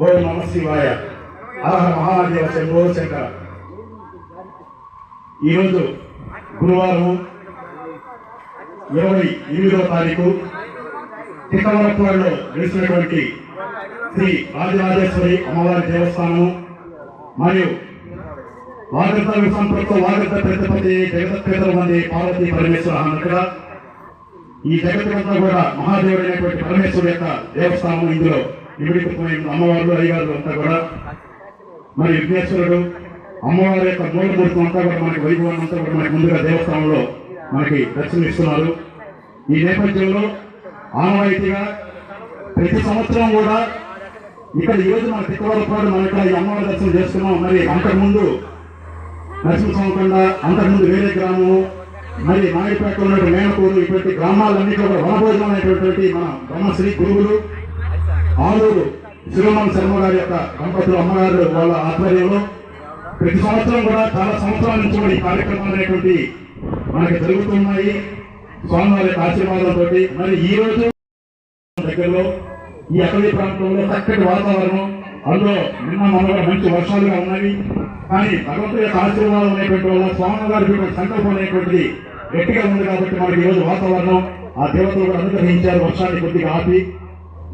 ఓం నమ శివాయ. ఆహ మహాదేవ శంభో శంకర ఈరోజు గురువారం ఇరవై ఎనిమిదవ తారీఖు తిక్కవరపురంలో వెలిసినటువంటి శ్రీ రాజరాజేశ్వరి అమ్మవారి దేవస్థానం మరియు వాగర్త సంపృక్త వాగర్త ప్రతిపతి జగత్పేతల మంది పార్వతి పరమేశ్వర అక్కడ ఈ జగత్తుకంతా కూడా మహాదేవుడైనటువంటి పరమేశ్వరు యొక్క దేవస్థానం ఇందులో నిమిడిపోయిన అమ్మవారు అయ్యగారు అంతా కూడా. మరి విఘ్నేశ్వరుడు అమ్మవారి యొక్క మూలమూర్తం అంతా కూడా మనకి వైభవం అంతా కూడా మనకి ముందుగా దేవస్థానంలో మనకి దర్శనమిస్తున్నారు. ఈ నేపథ్యంలో ఆనవాయితీగా ప్రతి సంవత్సరం కూడా ఇక్కడ ఈ రోజు మన తిక్కవరపాడు మన ఇక్కడ ఈ అమ్మవారి దర్శనం చేస్తున్నాం మరి అంతకుముందు నరసింహస్వామికొండ అంతకుముందు వేరే గ్రామము మరి నాయుడుపేటలో ఉన్నటువంటి మేనకూరు ఇటువంటి గ్రామాలన్నింటిలో కూడా వనభోజనం అనేటువంటి మన బ్రహ్మశ్రీ గురువులు ఆలూరు శివమన్ శర్మ గారి యొక్క దంపతులు అమ్మగారు వాళ్ళ ఆధ్వర్యంలో ప్రతి సంవత్సరం కూడా చాలా సంవత్సరాల నుంచి కూడా ఈ కార్యక్రమాలు అనేటువంటి మనకి జరుగుతున్నాయి. స్వామివారి యొక్క ఆశీర్వాదంతో మరి ఈ రోజు దగ్గరలో ఈ అటవీ ప్రాంతంలో చక్కటి వాతావరణం. అందులో నిన్న మొన్న మంచి వర్షాలుగా ఉన్నవి కానీ భగవంతుడి యొక్క ఆశీర్వాదం అనేటువంటి వల్ల స్వామివారి సంకల్పం అనేటువంటిది గట్టిగా ఉంది కాబట్టి మనకి ఈ రోజు వాతావరణం ఆ దేవతలు కూడా అనుగ్రహించారు. వర్షాన్ని కొద్దిగా ఆపి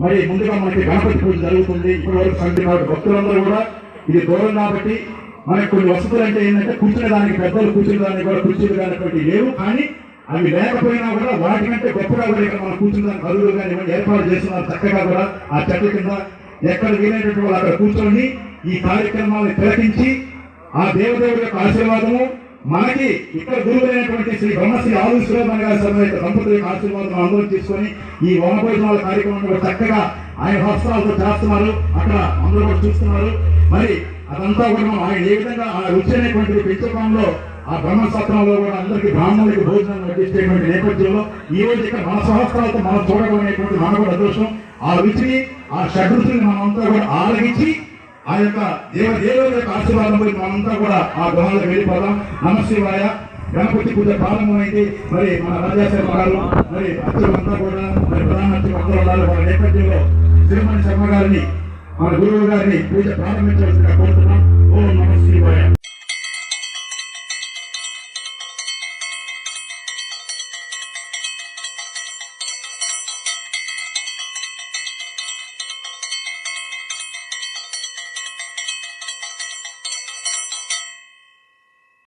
మరి ముందుగా మనకి గణపతి పూజ జరుగుతుంది. ఇప్పటి వరకు సంఖ్య కాబట్టి భక్తులందరూ కూడా ఇది దూరం కాబట్టి మనకి కొన్ని వసతులు అంటే ఏంటంటే కూర్చునే దానికి పెద్దలు కూర్చునే దానికి కూడా కుర్చీలు కానిటువంటి లేవు. కానీ అవి లేకపోయినా కూడా వాటికంటే గొప్పగా కూడా ఇక్కడ మనం కూర్చున్న దానికి అరువులు కానీ ఏర్పాటు చేస్తున్నారు. చక్కగా కూడా ఆ చెట్ల కింద ఎక్కడ వీలైనటువంటి వాళ్ళు అక్కడ కూర్చొని ఈ కార్యక్రమాన్ని తిలకించి ఆ దేవదేవుడి యొక్క ఆశీర్వాదము మనకి ఇక్కడ గురువులైనటువంటి శ్రీ బ్రహ్మశ్రీ ఆలు గారి సమయ యొక్క దంపతుల యొక్క ఆశీర్వాదం మనం తీసుకొని ఈ వనభోజనాల కార్యక్రమంలో చక్కగా ఆయన హస్తాలతో చేస్తున్నారు. అక్కడ అందరూ కూడా చూస్తున్నారు. మరి అదంతా కూడా ఆయన ఏ విధంగా ఆ రుచి అనేటువంటిది పెంచడంలో ఆ బ్రహ్మసత్రంలో కూడా అందరికీ బ్రాహ్మణులకి భోజనం వడ్డించేటువంటి నేపథ్యంలో ఈ రోజు ఇక్కడ మన సహస్రాలతో మనం చూడడం అనేటువంటి మన కూడా అదృష్టం. ఆ రుచిని ఆ షడ్రుచుని మనం అంతా కూడా ఆలగించి ఆ యొక్క దేవ దేవుల యొక్క ఆశీర్వాదం పోయి మనంతా కూడా ఆ గృహాలకు వెళ్ళిపోదాం. నమశివాయ గణపతి పూజ ప్రారంభమైంది. మరి మన రాజాశర్మ గారు మరి అర్చకులంతా కూడా మరి ప్రధాన అర్చకులు అందరూ ఉన్నారు. వాళ్ళ నేపథ్యంలో శ్రీమణి శర్మ గారిని మన గురువు గారిని పూజ ప్రారంభించవలసిందిగా కోరుతున్నాం. ఓం నమ శివాయ.